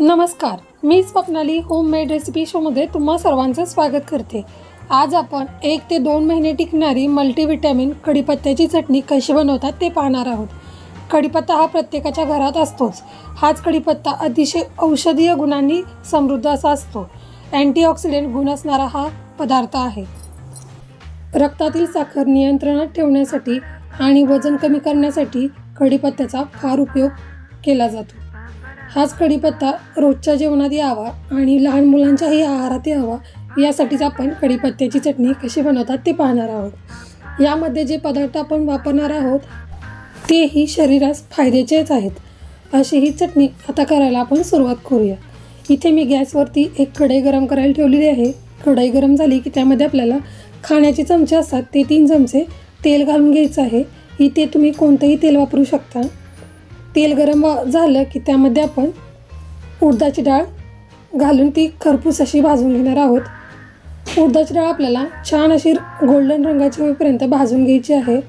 नमस्कार मी Swapnali homemade recipe शोमध्ये तुम्हा सर्वांचं स्वागत करते. आज आपण एक ते दोन महिने टिकणारी मल्टीव्हिटॅमिन कढीपत्त्याची चटणी कशी बनवतात ते पाहणार आहोत. कढीपत्ता हा प्रत्येकाच्या घरात असतोच. हाच कढीपत्ता अतिशय औषधीय गुणांनी समृद्ध असा असतो. अँटीऑक्सिडेंट गुण असणारा हा पदार्थ आहे. रक्तातील साखर नियंत्रणात ठेवण्यासाठी आणि वजन कमी करण्यासाठी कढीपत्त्याचा फार उपयोग केला जातो. हाच कढीपत्ता रोजच्या जेवणात यावा आणि लहान मुलांच्याही आहारात यावा यासाठीच आपण कढीपत्त्याची चटणी कशी बनवतात ते पाहणार आहोत. यामध्ये जे पदार्थ आपण वापरणार आहोत तेही शरीरास फायद्याचेच आहेत. अशी ही चटणी आता करायला आपण सुरुवात करूया. इथे मी गॅसवरती एक कढई गरम करायला ठेवलेली आहे. कढई गरम झाली की त्यामध्ये आपल्याला खाण्याचे चमचे असतात ते तीन चमचे तेल घालून घ्यायचं आहे. इथे तुम्ही कोणतंही तेल वापरू शकता. तेल गरम झालं की त्यामध्ये आपण उडदाची डाळ घालून ती खरपूस अशी भाजून घेणार आहोत. उडदाची डाळ आपल्याला छान अशी गोल्डन रंगाची होईपर्यंत भाजून घ्यायची आहे.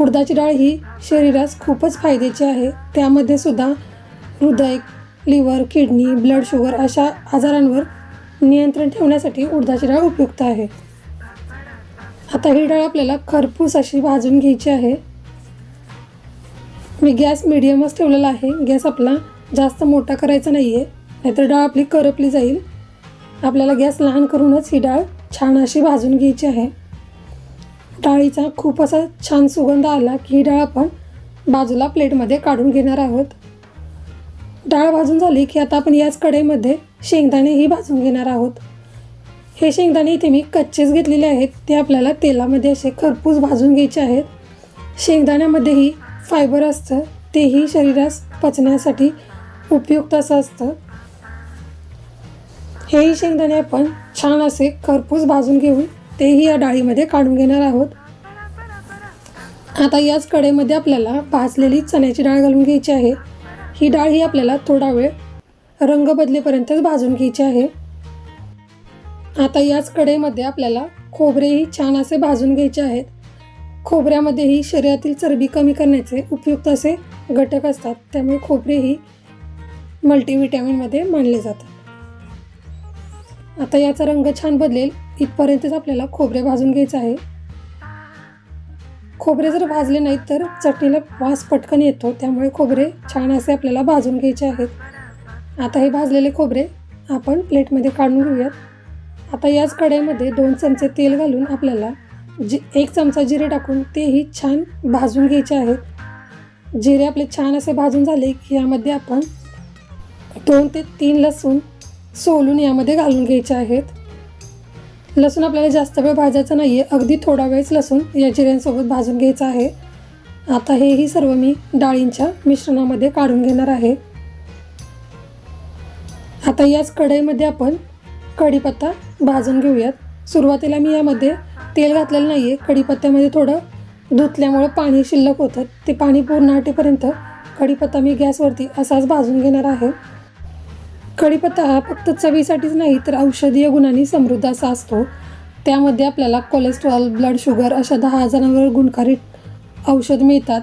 उडदाची डाळ ही शरीरास खूपच फायद्याची आहे. त्यामध्ये सुद्धा हृदय लिव्हर किडनी ब्लड शुगर अशा आजारांवर नियंत्रण ठेवण्यासाठी उडदाची डाळ उपयुक्त आहे. आता ही डाळ आपल्याला खरपूस अशी भाजून घ्यायची आहे. मी गॅस मिडियमच ठेवलेला आहे. गॅस आपला जास्त मोठा करायचा नाही आहे नाहीतर डाळ आपली करपली जाईल. आपल्याला गॅस लहान करूनच ही डाळ छान अशी भाजून घ्यायची आहे. डाळीचा खूप असा छान सुगंध आला की ही डाळ आपण बाजूला प्लेटमध्ये काढून घेणार आहोत. डाळ भाजून झाली की आता आपण याच कढईमध्ये शेंगदाणेही भाजून घेणार आहोत. हे शेंगदाणे इथे मी कच्चेच घेतलेले आहेत. ते आपल्याला तेलामध्ये असे खरपूस भाजून घ्यायचे आहेत. शेंगदाण्यामध्येही फायबर असतं तेही शरीरास पचण्यासाठी उपयुक्त असं असतं. हेही शेंगदाणे आपण छान असे खरपूस भाजून घेऊन तेही या डाळीमध्ये काढून घेणार आहोत. आता याच कडेमध्ये आपल्याला भाजलेली चण्याची डाळ घालून घ्यायची आहे. ही डाळ ही आपल्याला थोडा वेळ रंग बदलेपर्यंतच भाजून घ्यायची आहे. आता याच कडेमध्ये आपल्याला खोबरेही छान असे भाजून घ्यायचे आहेत. खोबऱ्यामध्येही शरीरातील चरबी कमी करण्याचे उपयुक्त असे घटक असतात. त्यामुळे खोबरेही मल्टीव्हिटॅमिनमध्ये मानले जातात. आता याचा रंग छान बदलेल. इथपर्यंतच आपल्याला खोबरे भाजून घ्यायचं आहे. खोबरे जर भाजले नाहीत तर चटणीला वास पटकन येतो. त्यामुळे खोबरे छान असे आपल्याला भाजून घ्यायचे आहेत. आता हे भाजलेले खोबरे आपण प्लेटमध्ये काढून घेऊयात. आता याच कढईमध्ये दोन चमचे तेल घालून आपल्याला जी एक चमचा जिरे टाकून तेही छान भाजून घ्यायचे आहेत. जिरे आपले छान असे भाजून झाले की यामध्ये आपण दोन ते तीन लसूण सोलून यामध्ये घालून घ्यायचे आहेत. लसूण आपल्याला जास्त वेळ भाजायचं नाही आहे अगदी थोडा वेळच लसूण या जिऱ्यांसोबत भाजून घ्यायचं आहे. आता हेही सर्व मी डाळींच्या मिश्रणामध्ये काढून घेणार आहे. आता याच कढईमध्ये आपण कढीपत्ता भाजून घेऊयात. सुरुवातीला मी यामध्ये तेल घातलेलं नाही आहे कढीपत्त्यामध्ये थोडं धुतल्यामुळं पाणी शिल्लक होतं. ते पाणी पूर्ण आटेपर्यंत कढीपत्ता मी गॅसवरती असाच भाजून घेणार आहे. कढीपत्ता हा फक्त चवीसाठीच नाही तर औषधीय गुणांनी समृद्ध असा असतो. त्यामध्ये आपल्याला कोलेस्ट्रॉल ब्लड शुगर अशा दहा हजारांवर गुणकारी औषध मिळतात.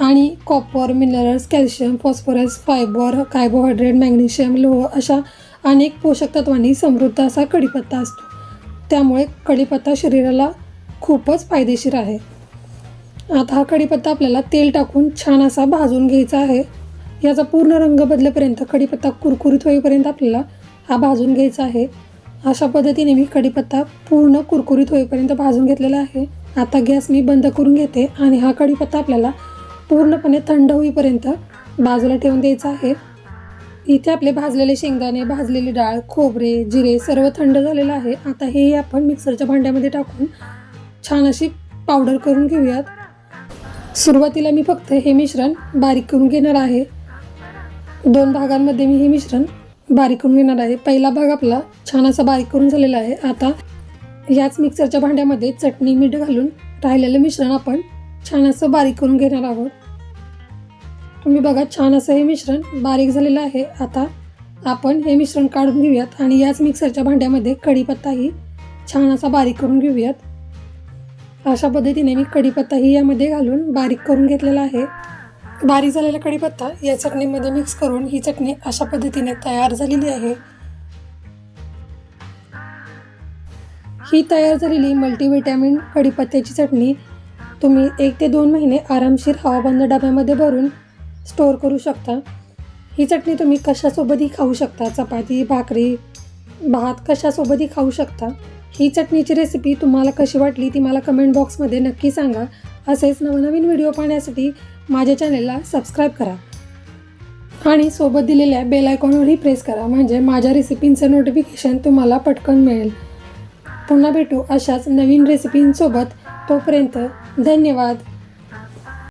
आणि copper minerals calcium phosphorus fibre carbohydrate magnesium लोह अशा अनेक पोषक तत्वांनी समृद्ध असा कढीपत्ता असतो. त्यामुळे कढीपत्ता शरीराला खूपच फायदेशीर आहे. आता हा कढीपत्ता आपल्याला तेल टाकून छान असा भाजून घ्यायचा आहे. याचा पूर्ण रंग बदलेपर्यंत कढीपत्ता कुरकुरीत होईपर्यंत आपल्याला हा भाजून घ्यायचा आहे. अशा पद्धतीने मी कढीपत्ता पूर्ण कुरकुरीत होईपर्यंत भाजून घेतलेला आहे. आता गॅस मी बंद करून घेते आणि हा कढीपत्ता आपल्याला पूर्णपणे थंड होईपर्यंत बाजूला ठेवून द्यायचा आहे. इथे आपले भाजलेले शेंगदाणे भाजलेली डाळ खोबरे जिरे सर्व थंड झालेलं आहे. आता हे आपण मिक्सरच्या भांड्यामध्ये टाकून छान अशी पावडर करून घेऊयात. सुरुवातीला मी फक्त हे मिश्रण बारीक करून घेणार आहे. दोन भागांमध्ये मी हे मिश्रण बारीक करून घेणार आहे. पहिला भाग आपला छान असा बारीक करून झालेला आहे. आता याच मिक्सरच्या भांड्यामध्ये चटणी मीठ घालून राहिलेलं मिश्रण आपण छान असं बारीक करून घेणार आहोत. तुम्ही बघा छान असं हे मिश्रण बारीक झालेलं आहे. आता आपण हे मिश्रण काढून घेऊयात आणि याच मिक्सरच्या भांड्यामध्ये कढीपत्ताही छान असा बारीक करून घेऊयात. अशा पद्धतीने मी कढीपत्ताही यामध्ये घालून बारीक करून घेतलेला आहे. बारीक झालेला कढीपत्ता या चटणीमध्ये मिक्स करून ही चटणी अशा पद्धतीने तयार झालेली आहे. ही तयार झालेली मल्टीव्हिटॅमिन कढीपत्त्याची चटणी तुम्ही एक ते दोन महिने आरामशीर हवाबंद डब्यामध्ये भरून स्टोअर करू शकता. ही चटणी तुम्ही कशासोबतही खाऊ शकता. चपाती भाकरी भात कशासोबतही खाऊ शकता. ही चटणीची रेसिपी तुम्हाला कशी वाटली ती मला कमेंट बॉक्समध्ये नक्की सांगा. असेच नवनवीन व्हिडिओ पाहण्यासाठी माझ्या चॅनेलला सबस्क्राईब करा. आणि सोबत दिलेल्या बेल आयकॉनवरही प्रेस करा. म्हणजे माझ्या रेसिपींचं नोटिफिकेशन तुम्हाला पटकन मिळेल. पुन्हा भेटू अशाच नवीन रेसिपींसोबत तोपर्यंत धन्यवाद.